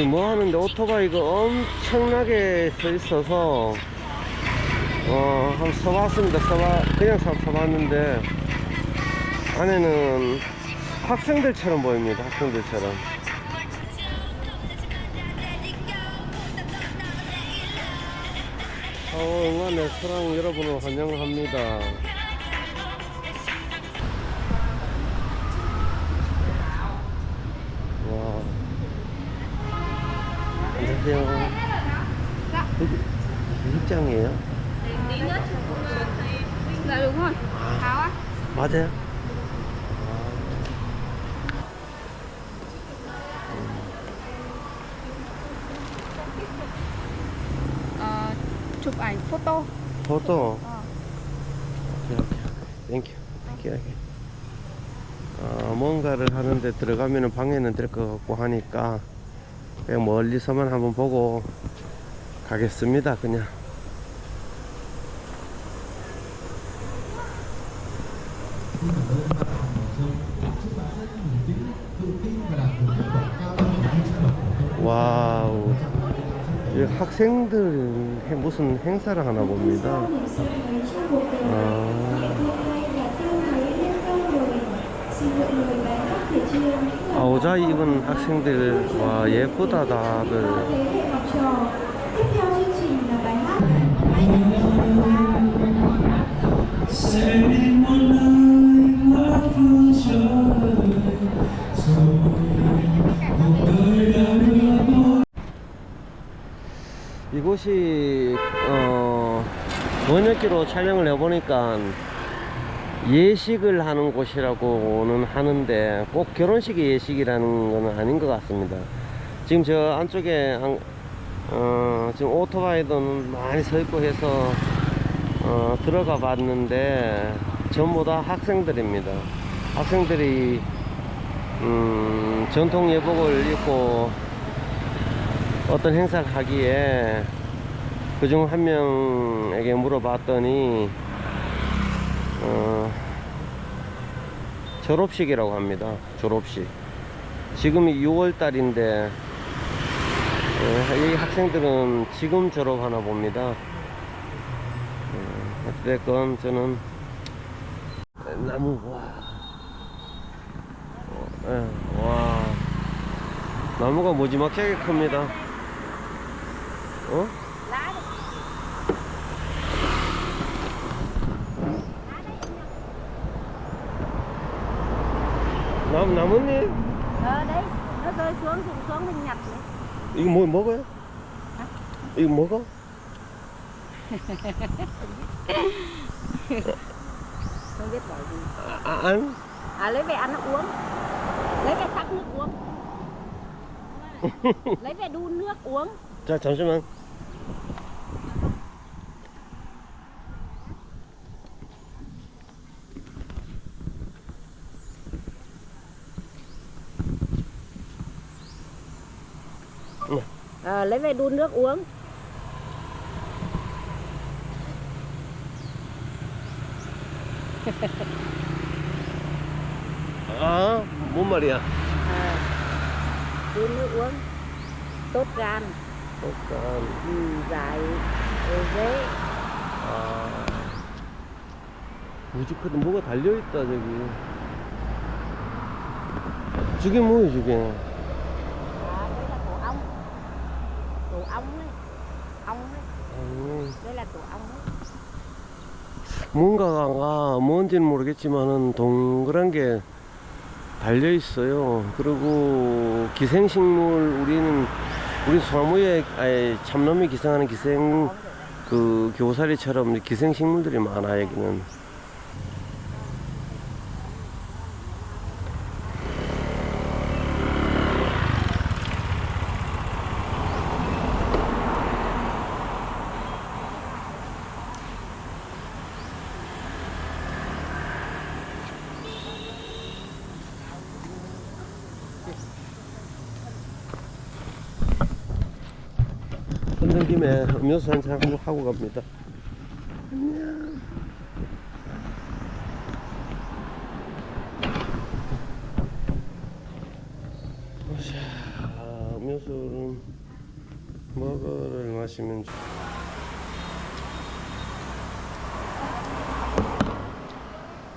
여기 뭐 하는데 오토바이가 엄청나게 서 있어서 어 한번 서봤습니다. 서봐 그냥 서, 서봤는데 안에는 학생들처럼 보입니다. 학생들처럼. 어, 응원의 사랑 여러분을 환영합니다 유입장이에요? Dạ đúng rồi. Tháo á. 맞아요? Ờ, chụp ảnh photo. 포토 Ờ. 오케이 오케이 땡큐 땡큐 땡큐 어, 뭔가를 하는데 들어가면 방해는 될 것 같고 하니까 그냥 멀리서만 한번 보고 가겠습니다 그냥 학생들 해- 무슨 행사를 하나 봅니다. 아, 아 오자 입은 학생들 와 예쁘다 다들 이곳이 어 번역기로 촬영을 해보니까 예식을 하는 곳이라고는 하는데 꼭 결혼식이 예식이라는 건 아닌 것 같습니다. 지금 저 안쪽에 안- 어, 지금 오토바이도 많이 서 있고 해서 어, 들어가 봤는데 전부 다 학생들입니다. 학생들이 음, 전통 예복을 입고 어떤 행사를 하기에 그중 한 명에게 물어봤더니 어, 졸업식이라고 합니다. 졸업식. 지금이 6월 달인데 이 학생들은 지금 졸업하나 봅니다. 어, 어찌됐건 저는 나무 와, 어, 예, 와 나무가 무지막지하게 큽니다. 어? không nó muốn đi ờ đấy nó rơi xuống xuống xuống mình nhặt đấy ý mua mốt á ý mua có không biết bảo gì. À, ăn à lấy về ăn nó uống. Lấy về sắc nước uống. Lấy về đun nước uống. Cho cháu xem ăn. Ờ, lấy về đun nước uống. 아, 뭔 말이야? Ờ, đun nước uống. Tốt gan, 잠깐. ừ, giải ừ, dế. 아, 무지크도 뭐가 달려있다, 저기. 저게 뭐야, 저게? ong ấy. Ong ấy. 아니, Đây là tổ ong ấy. 뭔가가 뭔지는 모르겠지만은 동그란 게 달려 있어요. 그리고 기생식물 우리는 우리 소나무에 아예 참놈이 기생하는 기생 그 교사리처럼 기생식물들이 많아 여기는. 김에 음료수 한잔 하고 갑니다. 안녕. 자, 음료수 이것들은 뭐를 마시면 좋-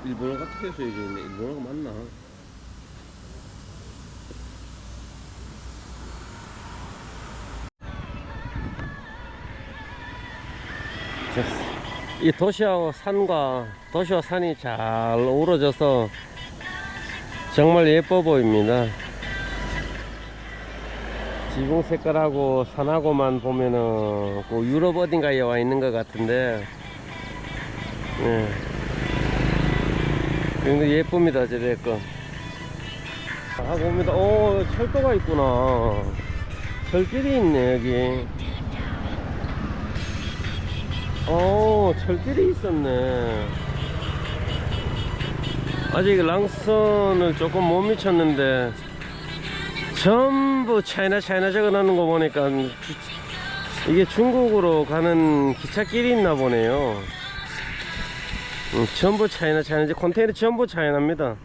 일본어 같은 게 써야지 있네 일본어가 맞나? 이 도시와 산과 도시와 산이 잘 어우러져서 정말 예뻐 보입니다. 지붕 색깔하고 산하고만 보면은 그 유럽 어딘가에 와 있는 것 같은데, 예. 굉장히 예쁩니다, 거. 아, 봅니다. 오, 철도가 있구나. 철길이 있네, 여기. 어, 철길이 있었네. 아직 랑선을 조금 못 미쳤는데, 전부 차이나 차이나 적어놓는 거 보니까, 주- 이게 중국으로 가는 기차길이 있나 보네요. 음, 전부 차이나 차이나, 이제 컨테이너 전부 차이나입니다.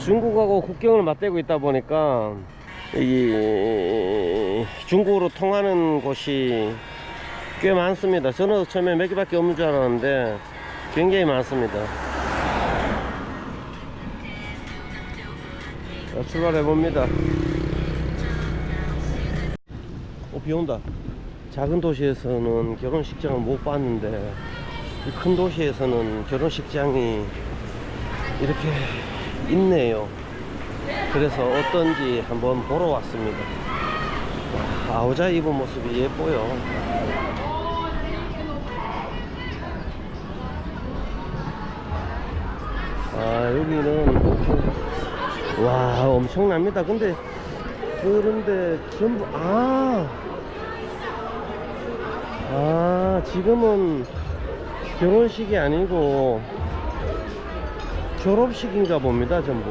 중국하고 국경을 맞대고 있다 보니까, 이 중국으로 통하는 곳이 꽤 많습니다. 저는 처음에 몇 개밖에 없는 줄 알았는데 굉장히 많습니다. 자, 출발해 봅니다. 어, 비 온다. 작은 도시에서는 결혼식장을 못 봤는데 이큰 도시에서는 결혼식장이 이렇게 있네요. 그래서 어떤지 한번 보러 왔습니다. 와, 아우자 입은 모습이 예뻐요. 아, 여기는, 와, 엄청납니다. 근데, 그런데 전부, 아, 아, 지금은 결혼식이 아니고 졸업식인가 봅니다, 전부.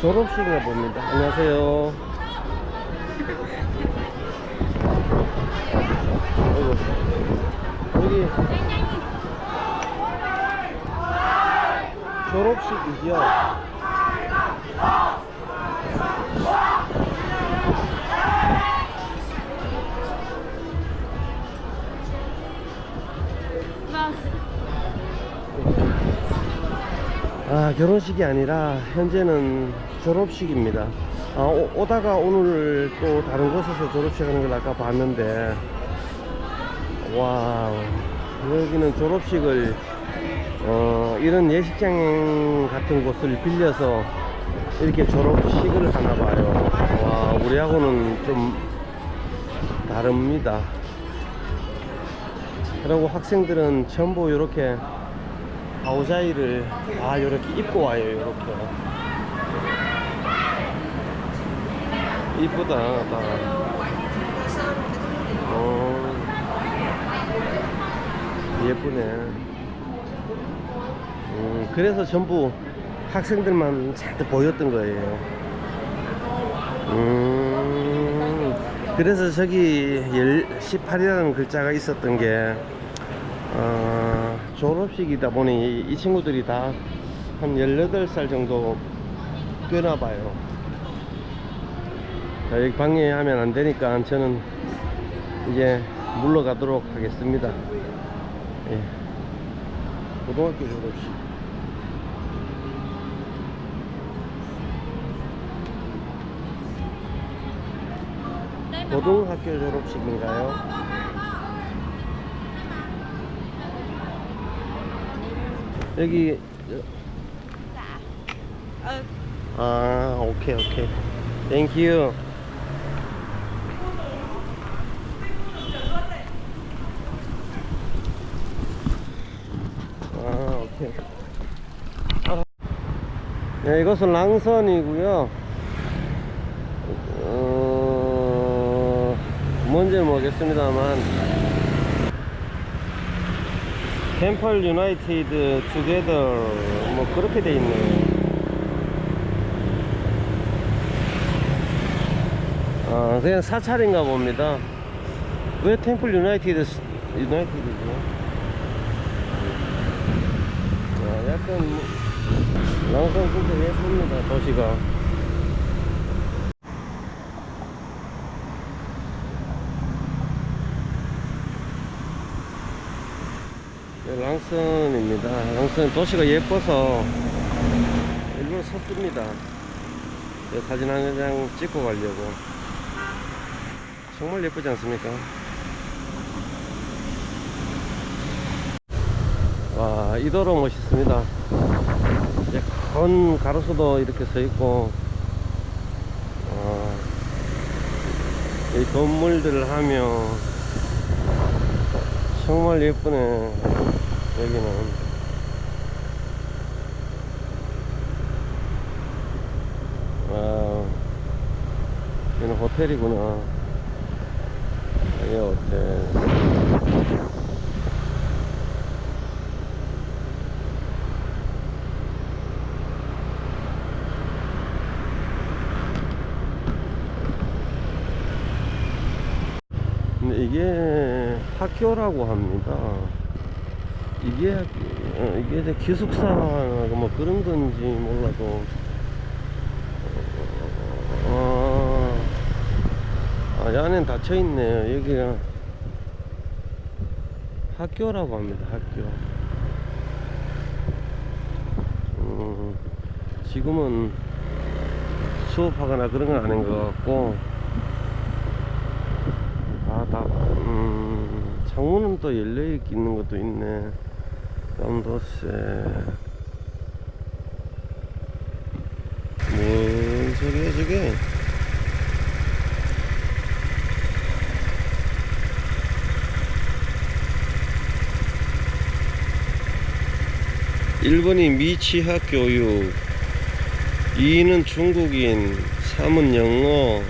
졸업식인가 봅니다. 안녕하세요. 여기 졸업식이죠. 아 결혼식이 아니라 현재는 졸업식입니다. 아, 오, 다가 오늘 또 다른 곳에서 졸업식 하는 걸 아까 봤는데 와우. 여기는 졸업식을 어, 이런 예식장 같은 곳을 빌려서 이렇게 졸업식을 하나 봐요. 와 우리하고는 좀 다릅니다. 그리고 학생들은 전부 이렇게 아우자이를 다 이렇게 입고 와요 이렇게 이쁘다 다. 어, 예쁘네. 음, 그래서 전부 학생들만 잔뜩 보였던 거예요. 음, 그래서 저기 18이라는 글자가 있었던 게 어, 졸업식이다 보니 이, 이 친구들이 다 한 18살 정도 되나 봐요. 자, 여기 방해하면 안 되니까 저는 이제 물러가도록 하겠습니다. 예. 고등학교 졸업식. 고등학교 졸업식인가요? 여기 아 오케이 오케이 땡큐 아 오케이 아. 네, 이것은 랑선이고요 어, 뭔지는 모르겠습니다만 템펄 유나이티드 투게더 뭐 그렇게 돼 있네요 아, 그냥 사찰인가 봅니다. 왜 템플 유나이티드, 유나이티드죠? 하여튼 뭐, 랑산 진짜 예쁩니다 도시가 네, 랑선입니다 랑선 도시가 예뻐서 일부러 섰습니다 네, 사진 한 장 찍고 가려고 정말 예쁘지 않습니까? 와, 이 도로 멋있습니다. 큰 가로수도 이렇게 서 있고, 어, 이 건물들을 하면 정말 예쁘네. 여기는. 와, 여기는 호텔이구나. 이게 호텔. 근데 이게 학교라고 합니다. 이게 학- 어, 이게 기숙사나 뭐 그런 건지 몰라도 어, 아, 이 안엔 닫혀 있네요. 여기가 학교라고 합니다. 학교. 음, 지금은 수업하거나 그런 건 아닌 것 같고 다, 다, 음, 창문은 또 열려 있는 것도 있네. 깜도세. 뭔 소리야, 저게? 일본이 미취학 교육, 2는 중국인, 3은 영어,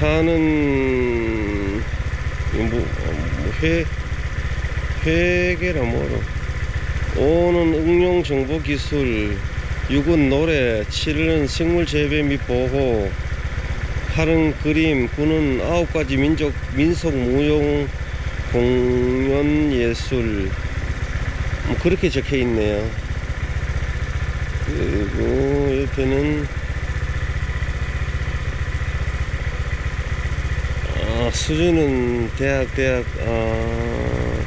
4는 뭐, 뭐 회, 회계라 뭐로 5는 응용 정보 기술 6은 노래 7은 생물 재배 및 보호 8은 그림 9는 9가지 민족 민속 무용 공연 예술. 뭐 그렇게 적혀 있네요. 그리고 옆에는 아, 수준은 대학 대학 아,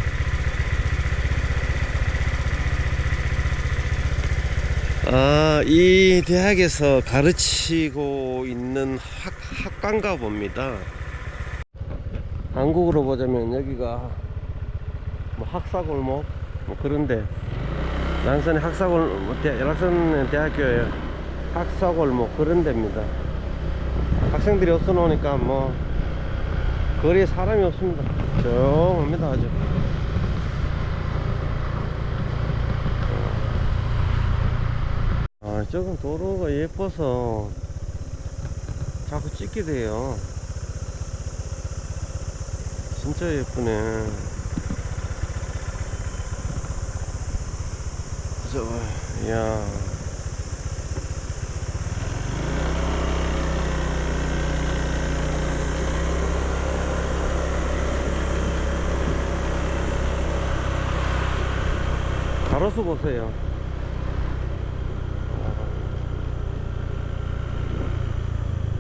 아, 이 대학에서 가르치고 있는 학, 학과인가 봅니다. 한국으로 보자면 여기가 뭐 학사골목 뭐 그런데 난산의 학사골 뭐 대, 연락선 대학교에 학사골목 그런 데입니다. 학생들이 없어 놓으니까 뭐 거리에 사람이 없습니다. 조용합니다 아주. 아, 저건 도로가 예뻐서 자꾸 찍게 돼요. 진짜 예쁘네. 저, 이야. 가로수 보세요.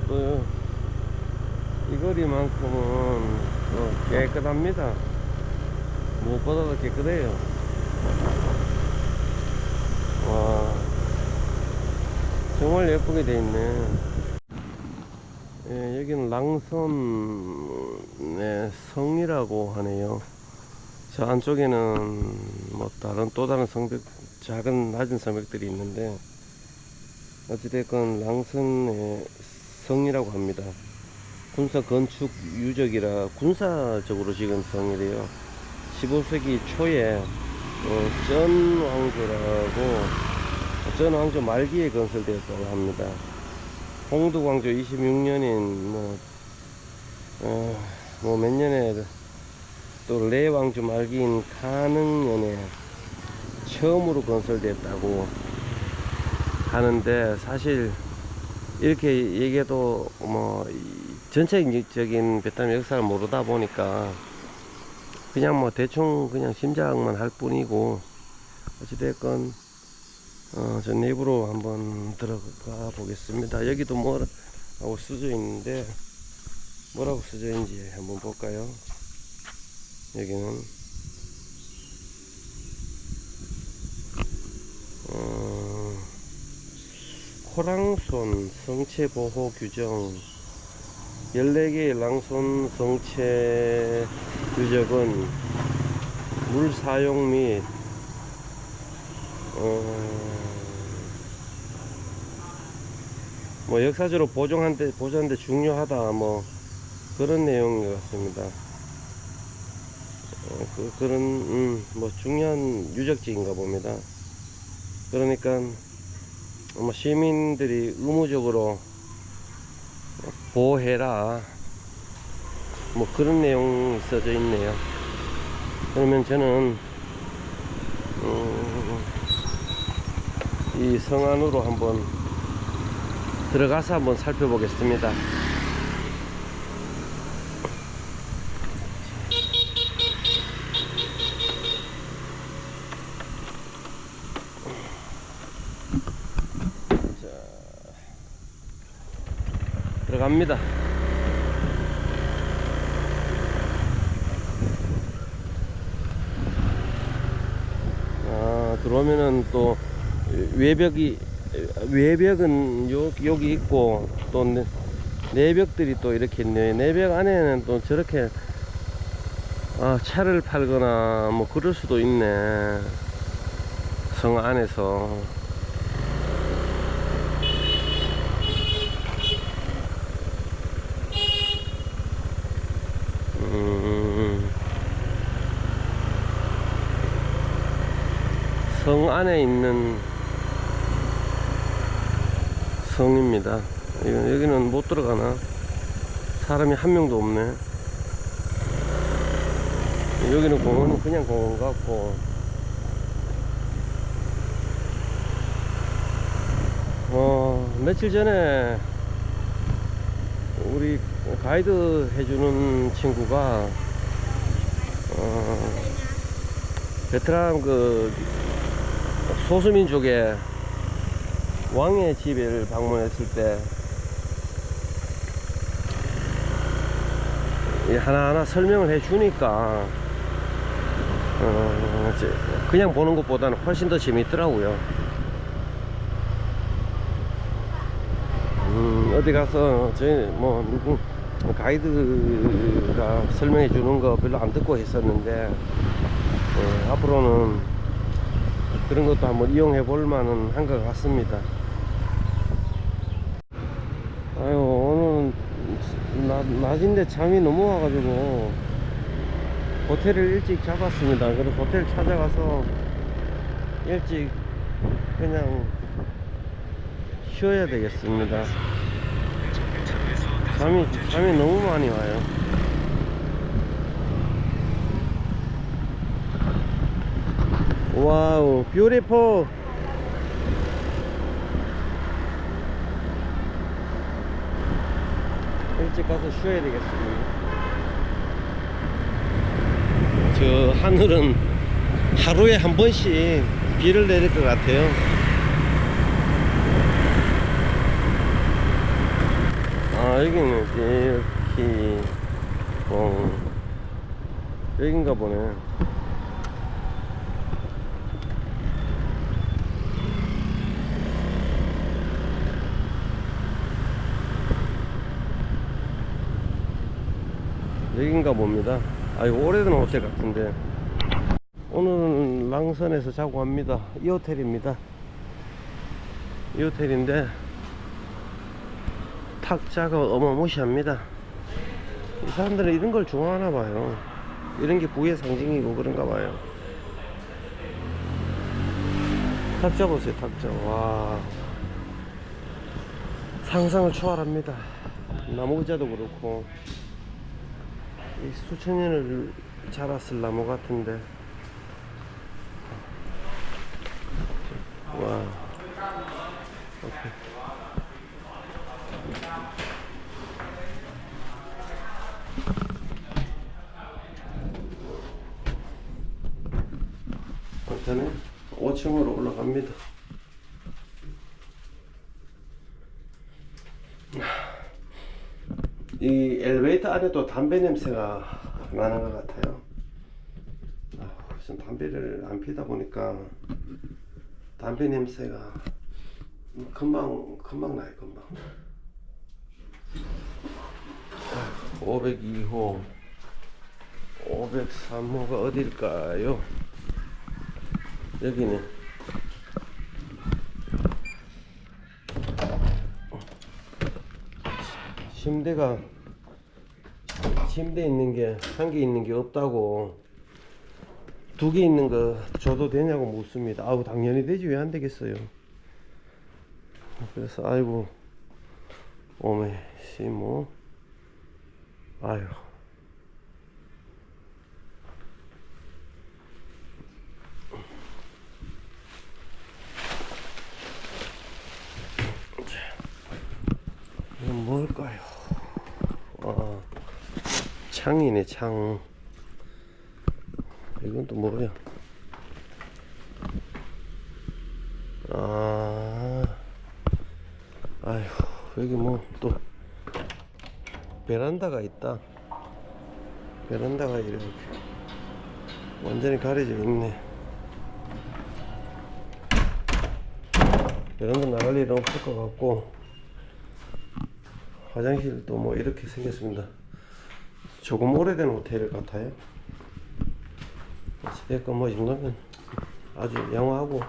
또, 이 거리만큼은 또 깨끗합니다. 무엇보다도 깨끗해요. 와, 정말 예쁘게 돼 있네. 예, 여기는 랑선의 성이라고 하네요. 저 안쪽에는 뭐 다른 또 다른 성벽 작은 낮은 성벽들이 있는데 어찌됐건 랑선의 성이라고 합니다. 군사 건축 유적이라 군사적으로 지은 성이래요. 15세기 초에 어, 전 왕조라고 전 왕조 말기에 건설되었다고 합니다. 홍두 왕조 26년인 뭐, 어, 뭐몇 년에 또 레왕조 말기인 가능년에 처음으로 건설됐다고 하는데 사실 이렇게 얘기해도 뭐이 전체적인 베트남 역사를 모르다 보니까 그냥 뭐 대충 그냥 심장만 할 뿐이고 어찌됐건 어, 저 내부로 한번 들어가 보겠습니다. 여기도 뭐라고 써져 있는데 뭐라고 써져 있는지 한번 볼까요? 여기는 어, 호랑손 성체 보호 규정 14개의 랑손 성체 유적은 물 사용 및 어, 뭐 역사적으로 보존한데 보존한데 중요하다 뭐 그런 내용인 것 같습니다. 어, 그, 그런 음, 뭐 중요한 유적지인가 봅니다. 그러니까 뭐 시민들이 의무적으로 보호해라 뭐 그런 내용이 써져 있네요. 그러면 저는 음, 이 성 안으로 한번 들어가서 한번 살펴보겠습니다. 들어갑니다. 아, 들어오면은 또 외벽이 외벽은 요, 여기 있고 또 내- 내벽들이 또 이렇게 있네요. 내벽 안에는 또 저렇게 아, 차를 팔거나 뭐 그럴 수도 있네. 성 안에서. 안에 있는 성입니다. 여기는 못 들어가나? 사람이 한 명도 없네. 여기는 공원은 그냥 공원 같고. 어, 며칠 전에 우리 가이드 해주는 친구가 어, 베트남 그 소수민족의 왕의 집을 방문했을 때이 하나하나 설명을 해 주니까 어, 그냥 보는 것보다는 훨씬 더 재밌더라고요. 음, 어디 가서 저희 뭐 누구 가이드가 설명해 주는 거 별로 안 듣고 했었는데 어, 앞으로는 그런 것도 한번 이용해 볼 만은 한 것 같습니다. 아유 오늘은 낮, 낮인데 잠이 너무 와가지고 호텔을 일찍 잡았습니다. 그래서 호텔 찾아가서 일찍 그냥 쉬어야 되겠습니다. 잠이 잠이 너무 많이 와요. 와우, 뷰티풀. 일찍 가서 쉬어야 되겠습니다. 저 하늘은 하루에 한 번씩 비를 내릴 것 같아요. 아 여기는 이렇게 어 여긴가 보네. 여긴가 봅니다. 아, 이거 오래된 호텔 같은데. 오늘은 랑선에서 자고 갑니다. 이 호텔입니다. 이 호텔인데, 탁자가 어마무시합니다. 이 사람들은 이런 걸 좋아하나 봐요. 이런 게 부의 상징이고 그런가 봐요. 탁자 보세요, 탁자. 와. 상상을 초월합니다. 나무 의자도 그렇고. 이 수천 년을 자랐을 나무 같은데 와 오케이. 괜찮네? 5층으로 올라갑니다. 이 엘리베이터 안에도 담배 냄새가 나는 것 같아요. 아, 좀 담배를 안 피다 보니까 담배 냄새가 금방 금방 나요 금방. 502호 503호가 어딜까요? 여기네. 침대가 침대 있는 게 한 개 있는 게 없다고 두 개 있는 거 줘도 되냐고 묻습니다. 아우 당연히 되지 왜 안 되겠어요. 그래서 아이고 오메 씨뭐 아유 이건 뭘까요? 아, 창이네, 창. 이건 또 뭐야? 아, 아휴, 여기 뭐 또 베란다가 있다. 베란다가 이렇게 완전히 가려져 있네. 베란다 나갈 일은 없을 것 같고. 화장실도 뭐 이렇게 생겼습니다. 조금 오래된 호텔 같아요. 어찌됐건 뭐 이 정도면 아주 양호하고